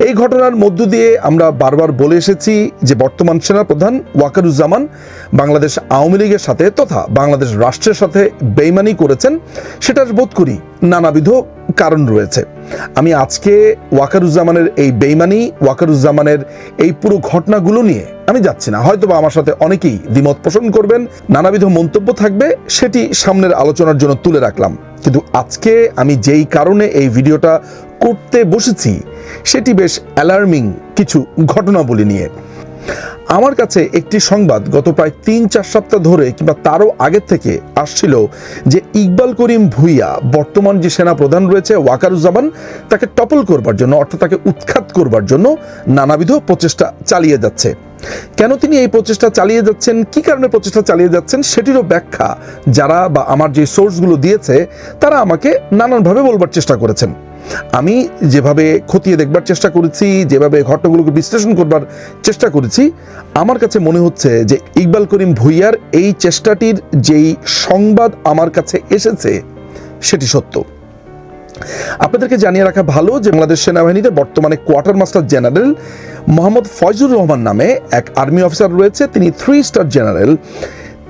এই ঘটনার মধ্য দিয়ে আমরা বারবার বলে এসেছি যে বর্তমান সেনাপ্রধান ওয়াকারুজ্জামান বাংলাদেশ আওয়ামী লীগের সাথে তথা বাংলাদেশ রাষ্ট্রের সাথে বেইমানি করেছেন, সেটার বোধ করি নানাবিধ কারণ রয়েছে। আমি আজকে ওয়াকারুজ্জামানের এই বেইমানি, ওয়াকারুজ্জামানের এই পুরো ঘটনাগুলো নিয়ে আমি যাচ্ছি না। হয়তোবা আমার সাথে অনেকেই দ্বিমত পোষণ করবেন, নানাবিধ মন্তব্য থাকবে, সেটি সামনের আলোচনার জন্য তুলে রাখলাম। কিন্তু আজকে আমি যেই কারণে এই ভিডিওটা করতে বসেছি সেটি বেশ অ্যালার্মিং কিছু ঘটনাবলী নিয়ে। আমার কাছে একটি সংবাদ গত প্রায় তিন চার সপ্তাহ ধরে কিংবা তারও আগের থেকে আসছিল যে ইকবাল করিম ভুইয়া বর্তমান যে সেনা প্রধান রয়েছে ওয়াকারুজ্জামান, তাকে টপল করবার জন্য, অর্থাৎ তাকে উৎখাত করবার জন্য নানাবিধ প্রচেষ্টা চালিয়ে যাচ্ছে। কেন তিনি এই প্রচেষ্টা চালিয়ে যাচ্ছেন? কি কারণে প্রচেষ্টা চালিয়ে যাচ্ছেন? সেটিরও ব্যাখ্যা যারা বা আমার যে সোর্সগুলো দিয়েছে, তারা আমাকে নানানভাবে বলবার চেষ্টা করেছেন। আমি যেভাবে খতিয়ে দেখবার চেষ্টা করেছি, যেভাবে ঘটনাগুলোকে বিশ্লেষণ করবার চেষ্টা করেছি, আমার কাছে মনে হচ্ছে যে ইকবাল করিম ভুইয়ার এই চেষ্টাটির যেই সংবাদ আমার কাছে এসেছে, সেটি সত্য। আপনাদেরকে জানিয়ে রাখা ভালো যে বাংলাদেশ সেনাবাহিনীতে বর্তমানে quarter master general Mohammad Faizur Rahman নামে এক আর্মি অফিসার রয়েছে, তিনি থ্রি স্টার জেনারেল।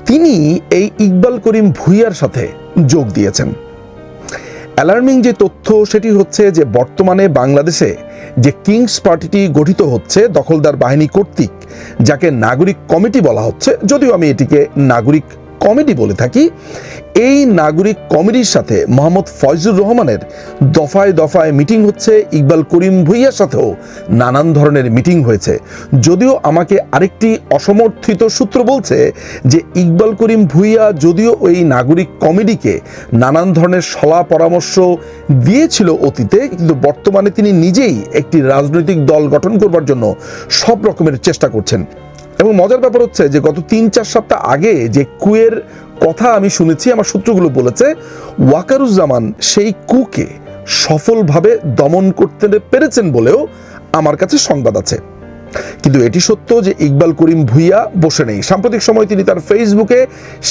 তিনি এই ইকবাল করিম ভুইয়ার সাথে যোগ দিয়েছেন। অ্যালার্মিং যে তথ্য, সেটি হচ্ছে যে বর্তমানে বাংলাদেশে যে কিংস পার্টিটি গঠিত হচ্ছে দখলদার বাহিনী কর্তৃক, যাকে নাগরিক কমিটি বলা হচ্ছে, যদিও আমি এটিকে নাগরিক কমিটি বলে থাকি, এই নাগরিক কমেডির সাথে মোহাম্মদ ফয়জুর রহমানের দফায় দফায় মিটিং হচ্ছে ইকবাল করিম ভুইয়ার সাথেও নানান ধরনের মিটিং হয়েছে। যদিও আমাকে আরেকটি অসমর্থিত সূত্র বলছে যে ইকবাল করিম ভুইয়া যদিও ওই নাগরিক কমেডিকে নানান ধরনের সলা পরামর্শ দিয়েছিল অতীতে, কিন্তু বর্তমানে তিনি নিজেই একটি রাজনৈতিক দল গঠন করবার জন্য সব রকমের চেষ্টা করছেন। এবং মজার ব্যাপার হচ্ছে যে গত তিন, চার সপ্তাহ আগে যে কুয়ের কথা আমি শুনেছি, আমার সূত্রগুলো বলেছে, ওয়াকারুজ্জামান সেই কুকে সফলভাবে দমন করতে পেরেছেন বলেও আমার কাছে সংবাদ আছে। কিন্তু এটি সত্য যে ইকবাল করিম ভুইয়া বসে নেই। সাম্প্রতিক সময় তিনি তার ফেসবুকে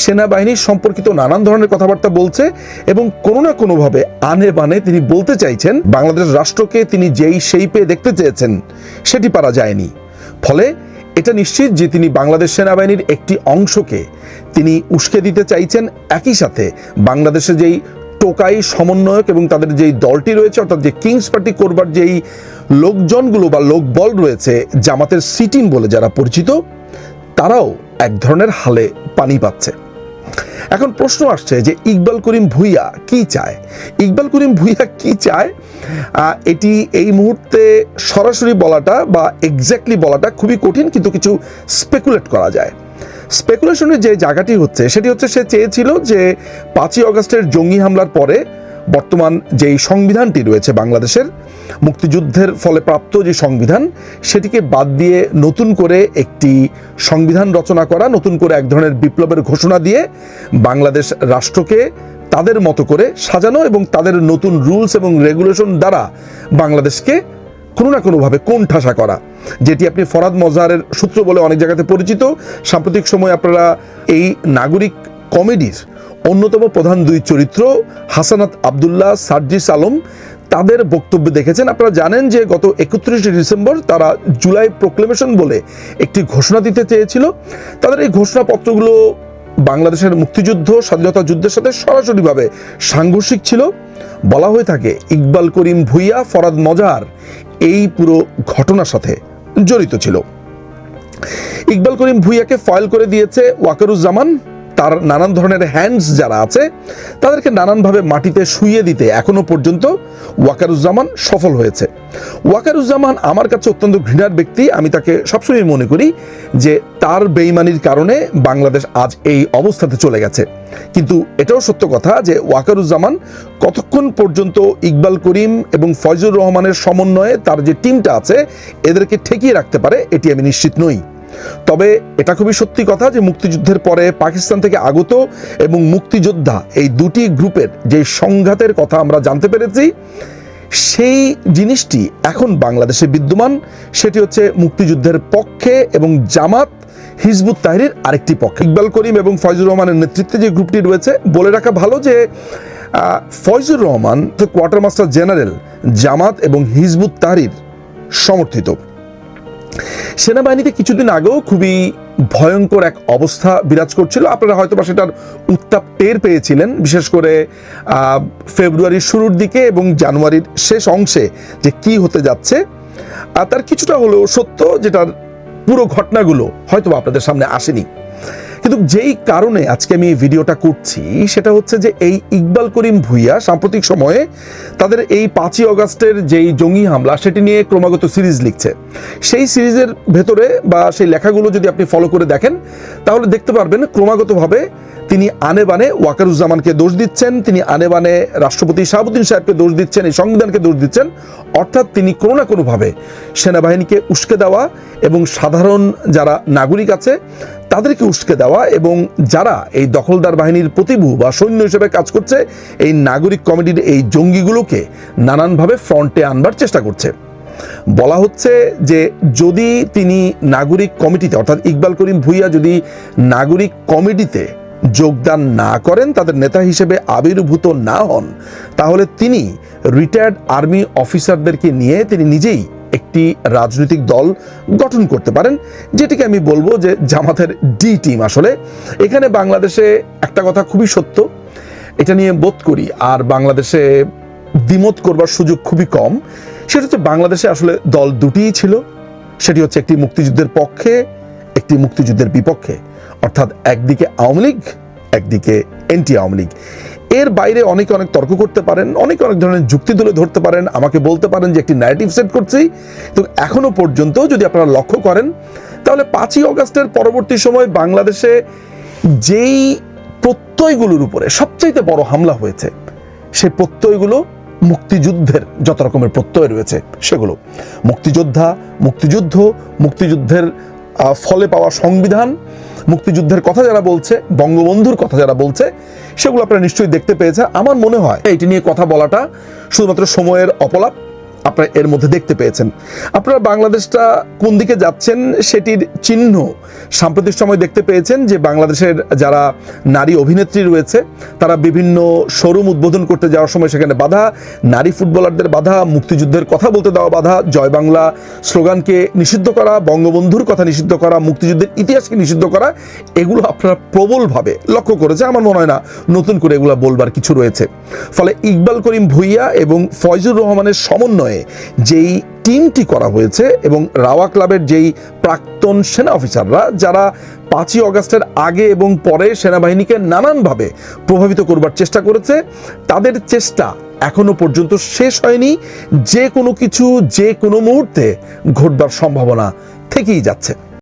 সেনাবাহিনীর সম্পর্কিত নানান ধরনের কথাবার্তা বলছে এবং কোনো না কোনোভাবে আনে বানে তিনি বলতে চাইছেন, বাংলাদেশ রাষ্ট্রকে তিনি যেই সেইপে দেখতে চেয়েছেন, সেটি পারা যায়নি। ফলে এটা নিশ্চিত যে তিনি বাংলাদেশ সেনাবাহিনীর একটি অংশকে তিনি উস্কে দিতে চাইছেন একই সাথে বাংলাদেশে যেই টোকাই সমন্বয়ক এবং তাদের যেই দলটি রয়েছে, অর্থাৎ যে কিংস পার্টি করবার যেই লোকজনগুলো বা লোকবল রয়েছে, জামাতের সিটিং বলে যারা পরিচিত, তারাও এক ধরনের হালে পানি পাচ্ছে। এখন প্রশ্ন আসছে যে ইকবাল করিম ভুইয়া কি চায়? ইকবাল করিম ভুইয়া কি চায়? এটি এই মুহূর্তে সরাসরি বলাটা বা এক্স্যাক্টলি বলাটা খুবই কঠিন, কিন্তু কিছু স্পেকুলেট করা যায়। স্পেকুলেশনের যে জায়গাটি হচ্ছে, সেটি হচ্ছে সে চেয়েছিল যে পাঁচই অগস্টের জঙ্গি হামলার পরে বর্তমান যেই সংবিধানটি রয়েছে বাংলাদেশের, মুক্তিযুদ্ধের ফলে প্রাপ্ত যে সংবিধান, সেটিকে বাদ দিয়ে নতুন করে একটি সংবিধান রচনা করা, নতুন করে এক ধরনের বিপ্লবের ঘোষণা দিয়ে বাংলাদেশ রাষ্ট্রকে তাদের মতো করে সাজানো এবং তাদের নতুন রুলস এবং রেগুলেশন দ্বারা বাংলাদেশকে কোনো না কোনোভাবে কোণঠাসা করা, যেটি আপনি ফরাদ মজাহারের সূত্র বলে অনেক জায়গাতে পরিচিত। সাম্প্রতিক সময় আপনারা এই নাগরিক কমেডির অন্যতম প্রধান দুই চরিত্র, হাসানাত আবদুল্লাহ, সার্জিস আলম, তাদের বক্তব্য দেখেছেন। আপনারা জানেন যে গত একত্রিশে ডিসেম্বর তারা জুলাই প্রোক্লেমেশন বলে একটি ঘোষণা দিতে চেয়েছিল। তাদের এই ঘোষণাপত্রগুলো বাংলাদেশের মুক্তিযুদ্ধ, স্বাধীনতা যুদ্ধের সাথে সরাসরিভাবে সাংঘর্ষিক ছিল। বলা হয়ে থাকে, ইকবাল করিম ভুইয়া, ফরাদ মজার এই পুরো ঘটনার সাথে জড়িত ছিল। ইকবাল করিম ভুইয়াকে ফয়েল করে দিয়েছে ওয়াকারুজ্জামান। তার নানান ধরনের হ্যান্ডস যারা আছে, তাদেরকে নানানভাবে মাটিতে শুইয়ে দিতে এখনও পর্যন্ত ওয়াকারুজ্জামান সফল হয়েছে। ওয়াকারুজ্জামান আমার কাছে অত্যন্ত ঘৃণার ব্যক্তি, আমি তাকে সবসময় মনে করি যে তার বেইমানির কারণে বাংলাদেশ আজ এই অবস্থাতে চলে গেছে। কিন্তু এটাও সত্য কথা যে ওয়াকারুজ্জামান কতক্ষণ পর্যন্ত ইকবাল করিম এবং ফয়জুর রহমানের সমন্বয়ে তার যে টিমটা আছে, এদেরকে ঠেকিয়ে রাখতে পারে, এটি আমি নিশ্চিত নই। তবে এটা খুবই সত্যি কথা যে মুক্তিযুদ্ধের পরে পাকিস্তান থেকে আগত এবং মুক্তিযোদ্ধা এই দুটি গ্রুপের যে সংঘাতের কথা আমরা জানতে পেরেছি, সেই জিনিসটি এখন বাংলাদেশে বিদ্যমান। সেটি হচ্ছে মুক্তিযুদ্ধের পক্ষে এবং জামাত হিজবুত তাহরির আরেকটি পক্ষে। ইকবাল করিম এবং ফয়জুর রহমানের নেতৃত্বে যে গ্রুপটি রয়েছে, বলে রাখা ভালো যে Faizur Rahman quarter master general Jamaat এবং হিজবুত তাহরির সমর্থিত। সেনাবাহিনীতে কিছুদিন আগেও খুবই ভয়ঙ্কর এক অবস্থা বিরাজ করছিল। আপনারা হয়তো সেটার উত্তাপ টের পেয়েছিলেন। বিশেষ করে ফেব্রুয়ারির শুরুর দিকে এবং জানুয়ারির শেষ অংশে যে কি হতে যাচ্ছে তার কিছুটা হলেও সত্য, যেটার পুরো ঘটনাগুলো হয়তো আপনাদের সামনে আসেনি। কিন্তু যেই কারণে আজকে আমি এই ভিডিওটা করছি, সেটা হচ্ছে যে এই ইকবাল করিম ভুইয়া সাম্প্রতিক সময়ে তাদের এই পাঁচই অগাস্টের যেই জঙ্গি হামলা, সেটি নিয়ে ক্রমাগত সিরিজ লিখছে। সেই সিরিজের ভেতরে বা সেই লেখাগুলো যদি আপনি ফলো করে দেখেন, তাহলে দেখতে পারবেন ক্রমাগতভাবে তিনি আনে বানে ওয়াকারুজ্জামানকে দোষ দিচ্ছেন, তিনি আনে বানে রাষ্ট্রপতি শাহাবুদ্দিন সাহেবকে দোষ দিচ্ছেন, এই সংবিধানকে দোষ দিচ্ছেন, অর্থাৎ তিনি কোনো না কোনোভাবে সেনাবাহিনীকে উস্কে দেওয়া এবং সাধারণ যারা নাগরিক আছে তাদেরকে উস্কে দেওয়া এবং যারা এই দখলদার বাহিনীর প্রতিভু বা সৈন্য হিসেবে কাজ করছে, এই নাগরিক কমিটির এই জঙ্গিগুলোকে নানানভাবে ফ্রন্টে আনবার চেষ্টা করছে। বলা হচ্ছে যে যদি তিনি নাগরিক কমিটিতে, অর্থাৎ ইকবাল করিম ভুইয়া যদি নাগরিক কমিটিতে যোগদান না করেন, তাদের নেতা হিসেবে আবির্ভূত না হন, তাহলে তিনি রিটায়ার্ড আর্মি অফিসারদেরকে নিয়ে তিনি নিজেই একটি রাজনৈতিক দল গঠন করতে পারেন, যেটিকে আমি বলব যে জামাতের ডি টিম আসলে। এখানে বাংলাদেশে একটা কথা খুবই সত্য, এটা নিয়ে বোধ করি, আর বাংলাদেশে দ্বিমত করবার সুযোগ খুবই কম। সেটা হচ্ছে বাংলাদেশে আসলে দল দুটিই ছিল, সেটি হচ্ছে একটি মুক্তিযুদ্ধের পক্ষে, একটি মুক্তিযুদ্ধের বিপক্ষে। অর্থাৎ একদিকে আওয়ামী লীগ, একদিকে এনটি আওয়ামী লীগ। এর বাইরে অনেকে অনেক তর্ক করতে পারেন, অনেক অনেক ধরনের যুক্তি তুলে ধরতে পারেন, আমাকে বলতে পারেন যে একটি ন্যারেটিভ সেট করছি। তো এখনও পর্যন্ত যদি আপনারা লক্ষ্য করেন, তাহলে পাঁচই অগাস্টের পরবর্তী সময় বাংলাদেশে যেই প্রত্যয়গুলোর উপরে সবচাইতে বড় হামলা হয়েছে, সেই প্রত্যয়গুলো মুক্তিযুদ্ধের যত রকমের প্রত্যয় রয়েছে, সেগুলো। মুক্তিযোদ্ধা, মুক্তিযুদ্ধ, মুক্তিযুদ্ধের ফলে পাওয়া সংবিধান মুক্তিযুদ্ধের কথা যারা বলছে, বঙ্গবন্ধুর কথা যারা বলছে, সেগুলো আপনারা নিশ্চয়ই দেখতে পেয়েছেন আমার মনে হয় এটি নিয়ে কথা বলাটা শুধুমাত্র সময়ের অপলাপ আপনারা এর মধ্যে দেখতে পেয়েছেন। আপনারা বাংলাদেশটা কোন দিকে যাচ্ছেন সেটির চিহ্ন সাম্প্রতিক সময় দেখতে পেয়েছেন যে বাংলাদেশের যারা নারী অভিনেত্রী রয়েছে, তারা বিভিন্ন শোরুম উদ্বোধন করতে যাওয়ার সময় সেখানে বাধা, নারী ফুটবলারদের বাধা, মুক্তিযুদ্ধের কথা বলতে দেওয়া বাধা, জয় বাংলা স্লোগানকে নিষিদ্ধ করা, বঙ্গবন্ধুর কথা নিষিদ্ধ করা, মুক্তিযুদ্ধের ইতিহাসকে নিষিদ্ধ করা, এগুলো আপনারা প্রবলভাবে লক্ষ্য করেছে আমার মনে হয় না নতুন করে এগুলো বলবার কিছু রয়েছে। ফলে ইকবাল করিম ভুইয়া এবং ফয়জুর রহমানের সমন্বয়ে যেই টিমটি করা হয়েছে এবং রাওয়া ক্লাবের যেই প্রাক্তন সেনা অফিসাররা, যারা পাঁচই অগাস্টের আগে এবং পরে সেনাবাহিনীকে নানানভাবে প্রভাবিত করবার চেষ্টা করেছে, তাদের চেষ্টা এখনও পর্যন্ত শেষ হয়নি। যে কোনো কিছু, যে কোনো মুহূর্তে ঘটবার সম্ভাবনা থেকেই যাচ্ছে।